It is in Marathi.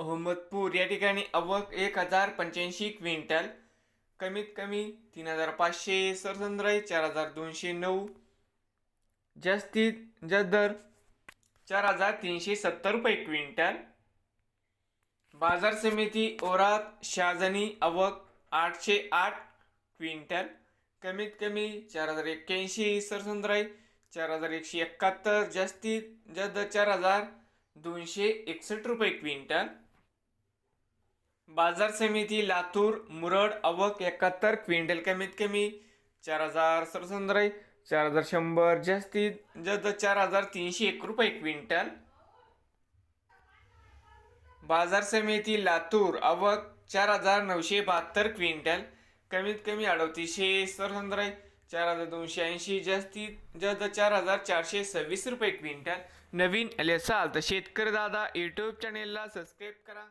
अहमदपूर या ठिकाणी अवक एक हजार पंच्याऐंशी क्विंटल कमीत कमी तीन हजार पाचशे सरसंद्राई चार हजार दोनशे नऊ. जास्तीत जास्त दर चार हजार तीनशे सत्तर रुपये क्विंटल. बाजार समिती ओरात शाजनी अवक आठशे आठ क्विंटल कमीत कमी चार हजार एक्क्याऐंशी सरसंद्राई चार हजार एकशे एकाहत्तर जास्तीत जास्त चार हजार दोनशे एकसष्ट रुपये क्विंटल. बाजार समिती लातूर मुरड अवक एकाहत्तर क्विंटल कमीत कमी चार हजार सरसंद्राई चार हजार शंभर जास्तीत जास्त चार हजार तीनशे एक रुपये क्विंटल. बाजार समिती लातूर अवक चार हजार नऊशे बहात्तर क्विंटल कमीत कमी अडतीसशे सरसंद्राई चार हजार दोनशे ऐंशी जास्तीत जास्त चार हजार चारशे सव्वीस रुपये क्विंटल. नवीन आले असाल तर शेतकरी दादा यूट्यूब चॅनेलला सबस्क्राईब करा.